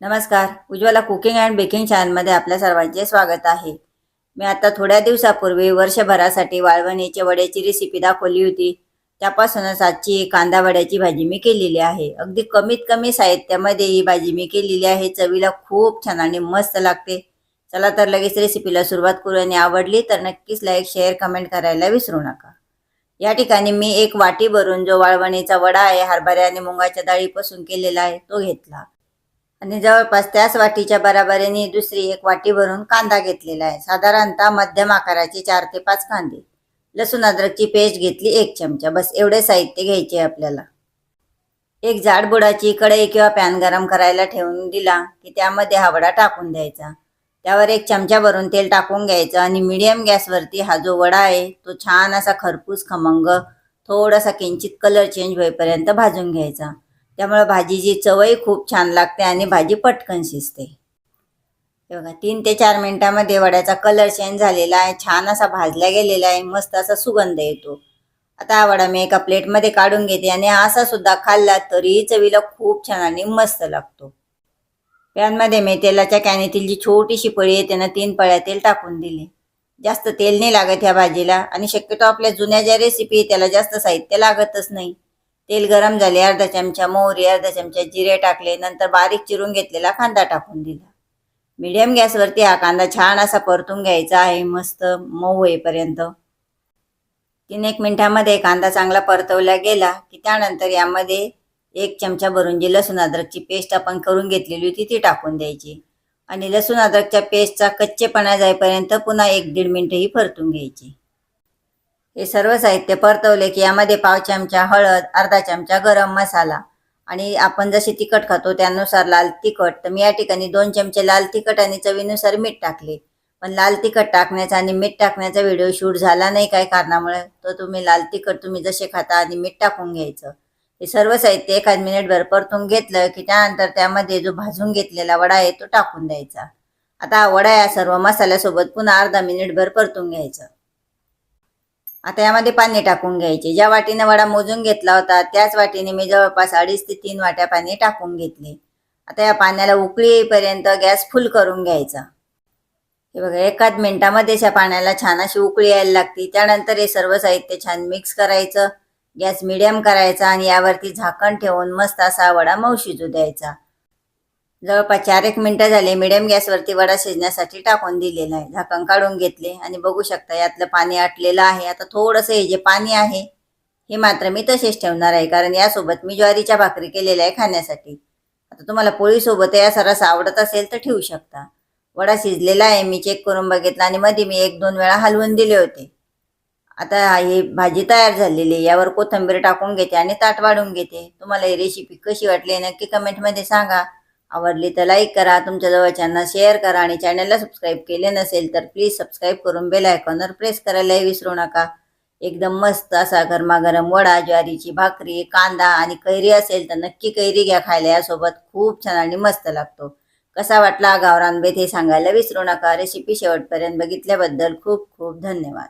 नमस्कार. Ujjwala cooking and baking चॅनलमध्ये आपल्या सर्वांचे स्वागत आहे. मी आता थोड्या दिवसापूर्वी वर्षभरासाठी वाळवणीचे वड्याची रेसिपी दाखवली होती. त्यापासूनच आजची कांदा वड्याची भाजी मी केलेली आहे. अगदी कमीत कमी साहित्यामध्ये ही भाजी मी केलेली आहे. चवीला खूप छान आणि मस्त लागते. चला तर लगेच रेसिपीला सुरुवात करू आणि आवडली तर नक्कीच लाईक शेअर कमेंट करायला विसरू नका. या ठिकाणी मी एक वाटी भरून जो वाळवणीचा वडा आहे हरभऱ्या आणि मुगाच्या डाळीपासून केलेला आहे तो घेतला. आणि जवळपास त्याच वाटीच्या बराबरीने दुसरी एक वाटी भरून कांदा घेतलेला आहे. साधारणतः मध्यम आकाराचे चार ते पाच कांदे. लसूण अद्रकची पेस्ट घेतली एक चमचा. बस एवढे साहित्य घ्यायचे आपल्याला. एक जाड बुडाची कढई किंवा पॅन गरम करायला ठेवून दिला की त्यामध्ये हा वडा टाकून द्यायचा. त्यावर एक चमचा भरून तेल टाकून घ्यायचं आणि मिडियम गॅसवरती हा जो वडा आहे तो छान असा खरपूस खमंग थोडासा किंचित कलर चेंज होईपर्यंत भाजून घ्यायचा. त्यामुळे भाजीची चवही खूप छान लागते आणि भाजी पटकन शिजते. हे बघा तीन ते चार मिनिटामध्ये वड्याचा कलर चेंज झालेला आहे. छान असा भाजला गेलेला आहे. मस्त असा सुगंध येतो. आता हा वडा मी एका प्लेटमध्ये काढून घेते आणि असा सुद्धा खाल्ला तरीही चवीला खूप छान आणि मस्त लागतो. पॅनमध्ये मी तेलाच्या कॅनेतील जी छोटीशी पळी आहे त्यानं तीन पळ्या तेल टाकून दिले. जास्त तेल नाही लागत ह्या भाजीला आणि शक्यतो आपल्या जुन्या ज्या रेसिपी त्याला जास्त साहित्य लागतच नाही. तेल गरम झाले अर्धा चमचा मोहरी अर्धा चमचा जिरे टाकले नंतर बारीक चिरून घेतलेला कांदा टाकून दिला. मिडियम गॅसवरती हा कांदा छान असा परतून घ्यायचा आहे मस्त मऊ होईपर्यंत. तीन एक मिनिटामध्ये कांदा चांगला परतवला गेला की त्यानंतर यामध्ये एक चमचा भरून जी लसूण अद्रकची पेस्ट आपण करून घेतलेली होती ती टाकून द्यायची. आणि लसूण अद्रकच्या पेस्टचा कच्चेपणा जाईपर्यंत पुन्हा एक दीड मिनटंही परतून घ्यायची. हे सर्व साहित्य परतवले की यामध्ये पाव चमचा हळद अर्धा चमचा गरम मसाला. आणि आपण जसे तिखट खातो त्यानुसार लाल तिखट. तर मी या ठिकाणी दोन चमचे लाल तिखट आणि चवीनुसार मीठ टाकले. पण लाल तिखट टाकण्याचा आणि मीठ टाकण्याचा व्हिडिओ शूट झाला नाही काय कारणामुळे तर तुम्ही लाल तिखट तुम्ही जसे खाता आणि मीठ टाकून घ्यायचं. हे सर्व साहित्य एखाद मिनिटभर परतून घेतलं की त्यानंतर त्यामध्ये जो भाजून घेतलेला वडा आहे तो टाकून द्यायचा. आता वडा या सर्व मसाल्यासोबत पुन्हा अर्धा मिनिटभर परतून घ्यायचं. आता यामध्ये पाणी टाकून घ्यायचे. ज्या वाटीने वडा मोजून घेतला होता त्याच वाटीने मी जवळपास अडीच ते तीन वाट्या पाणी टाकून घेतले. आता या पाण्याला उकळी येईपर्यंत गॅस फुल करून घ्यायचा. हे बघा एकाच मिनिटामध्ये या पाण्याला छान अशी उकळी यायला लागते. त्यानंतर हे सर्व साहित्य छान मिक्स करायचं गॅस मिडियम करायचा आणि यावरती झाकण ठेवून मस्त असा वडा मऊ शिजू द्यायचा. जवळपास चार एक मिनिटं झाले मिडियम गॅसवरती वडा शिजण्यासाठी टाकून दिलेला आहे. झाकण काढून घेतले आणि बघू शकता यातलं पाणी आटलेलं आहे. आता थोडंसं हे जे पाणी आहे हे मात्र मी तसेच ठेवणार आहे कारण यासोबत मी ज्वारीच्या भाकरी केलेल्या आहे खाण्यासाठी. आता तुम्हाला पोळीसोबत या सरस आवडत असेल तर ठेवू शकता. वडा शिजलेला आहे मी चेक करून बघितला आणि मध्ये मी एक दोन वेळा हलवून दिले होते. आता ही भाजी तयार झालेली आहे. यावर कोथिंबीर टाकून घेते आणि ताट वाढून घेते. तुम्हाला ही रेसिपी कशी वाटली नक्की कमेंटमध्ये सांगा. आवडली तर लाईक करा तुमच्या जवळच्यांना शेअर करा आणि चॅनलला सबस्क्राईब केले नसेल तर प्लीज सबस्क्राईब करून बेल आयकॉनवर प्रेस करायलाही विसरू नका. एकदम मस्त असा गरमागरम वडा ज्वारीची भाकरी कांदा आणि कैरी असेल तर नक्की कैरी घ्या खायला. यासोबत खूप छान आणि मस्त लागतो. कसा वाटला गावरान बेत हे सांगायला विसरू नका. रेसिपी शेवटपर्यंत बघितल्याबद्दल खूप खूप धन्यवाद.